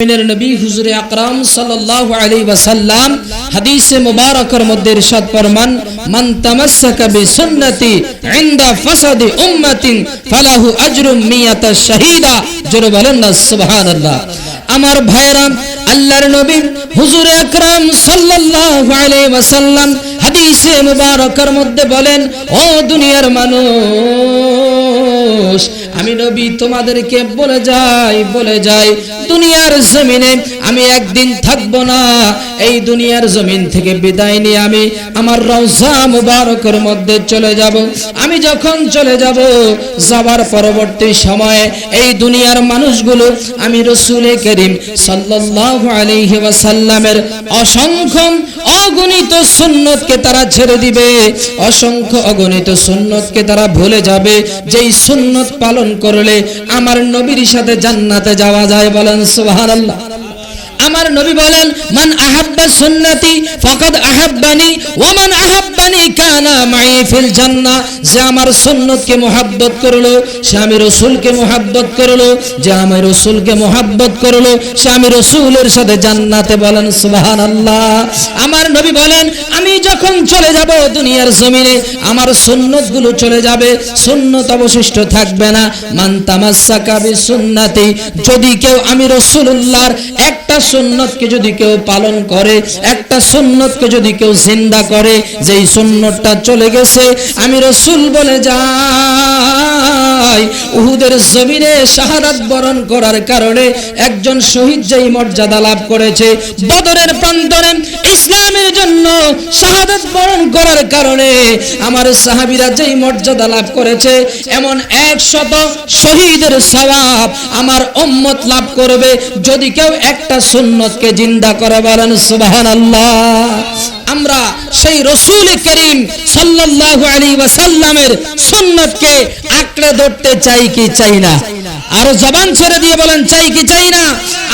মধ্যে বলেন আমার ভাইরা আল্লাহর নবী আকরাম হাদিসে মধ্যে বলেন ও দুনিয়ার মানুষ আমি নবী তোমাদেরকে বলে যাই বলে যাই, দুনিয়ার জমিনে আমি একদিন থাকব না। এই দুনিয়ার জমিন থেকে বিদায় নিয়ে আমি আমার রওজা মুবারকের মধ্যে চলে যাব। আমি যখন চলে যাব যাবার পরবর্তী সময়ে এই দুনিয়ার মানুষগুলো আমি রসুলে করিম সাল্লাল্লাহু আলাইহি ওয়াসাল্লামের অসংখ্য অগণিত সুন্নতকে তারা ছেড়ে দিবে। অসংখ্য অগণিত সুন্নতকে তারা ভুলে যাবে। যেই সুন্নত পালন করলে আমার নবীর সাথে জান্নাতে যাওয়া যায় বলেন, সুবহানাল্লাহ। আমার নবী বলেন, মান আহাব্বা সুন্নতি, ফাকাদ আহাব্বানি, ওয়া মান আহাব্বানি আমি যখন চলে যাব দুনিয়ার জমিনে, আমার সুন্নতগুলো চলে যাবে, সুন্নত অবশিষ্ট থাকবে না। মান তামাসসাকা বিসুন্নতি, যদি কেউ আমি রাসূলুল্লাহর একটা সুন্নতকে যদি কেউ পালন করে, একটা সুন্নতকে যদি কেউ জিন্দা করে, যেই সুন্নতটা চলে গেছে, আমি রসুল বলে যাই উহুদের জমিনে বরণ করার কারণে একজন শহীদ যেই মর্যাদা লাভ করেছে, বদরের প্রান্তরে ইসলামের জন্য বরণ করার কারণে আমার সাহাবীরা যেই মর্যাদা লাভ করেছে, এমন একশত শহীদের সওয়াব আমার উম্মত লাভ করবে। যদি কেউ একটা সুন্নতকে জিন্দা করে বলেন, সুবহানাল্লাহ। আমরা সেই রসুল করিম সাল্লাহ আলী ওয়াসাল্লামের সন্ন্যতকে আঁকড়ে ধরতে চাই কি চাই না? আরও জবান ছেড়ে দিয়ে বলেন, চাই কি চাই না?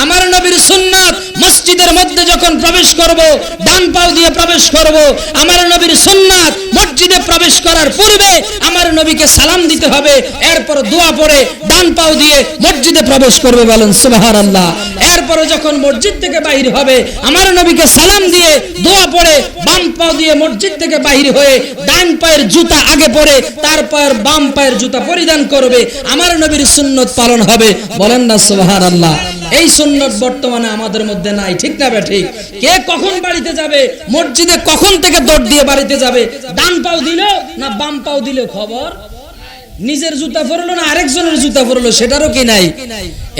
আমার নবীর সুন্নাত, মসজিদের মধ্যে যখন প্রবেশ করব, ডান পাও দিয়ে প্রবেশ করব, আমার নবীর সুন্নাত, মসজিদে প্রবেশ করার পূর্বে আমার নবীকে সালাম দিতে হবে, এরপর দোয়া পড়ে ডান পাও দিয়ে মসজিদে প্রবেশ করবে বলেন, সুবহানাল্লাহ। এরপরে যখন মসজিদ থেকে বাহির হবে, আমার নবীকে সালাম দিয়ে দোয়া পড়ে বাম পাও দিয়ে মসজিদ থেকে বাহির হয়ে ডান পায়ের জুতা আগে পরে তারপর বাম পায়ের জুতা পরিধান করবে, আমার নবীর সুন্নত পালন হবে। বলেন না সোহার আল্লাহ এই সুন্নত বর্তমানে আমাদের মধ্যে নাই, ঠিক না ঠিক? কে কখন বাড়িতে যাবে? মসজিদে কখন থেকে দৌড় দিয়ে বাড়িতে যাবে? ডান পাও দিল না বাম পাও দিলে খবর? নিজের জুতা পরলো না আরেকজনের জুতা পরলো, সেটারও কি নাই?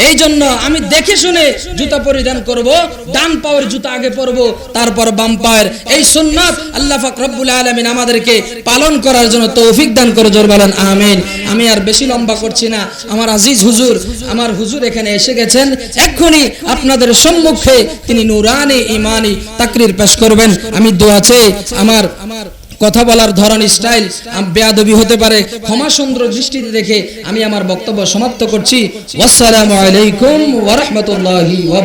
এই জন্য আমি দেখে শুনে জুতা পরিধান করব, ডান পাওয়ের জুতা আগে পরব, তারপর বাম পায়ের এই সুন্নাত আল্লাহ পাক রব্বুল আলামিন আমাদেরকে পালন করার জন্য তৌফিক দান করে জোর বলেন, আমিন। আমি আর বেশি লম্বা করছি না। আমার আজিজ হুজুর, আমার হুজুর এখানে এসে গেছেন। এক্ষুনি আপনাদের সম্মুখে তিনি নুরানি ইমানি তাকরির পেশ করবেন। আমি দোয়াছে আমার আমার কথা বলার ধরন, স্টাইল বেয়াদবি হতে পারে। ক্ষমা সুন্দর দৃষ্টিতে দেখে আমি আমার বক্তব্য সমাপ্ত করছি। আসসালামু আলাইকুম ওয়া রাহমাতুল্লাহি ওয়া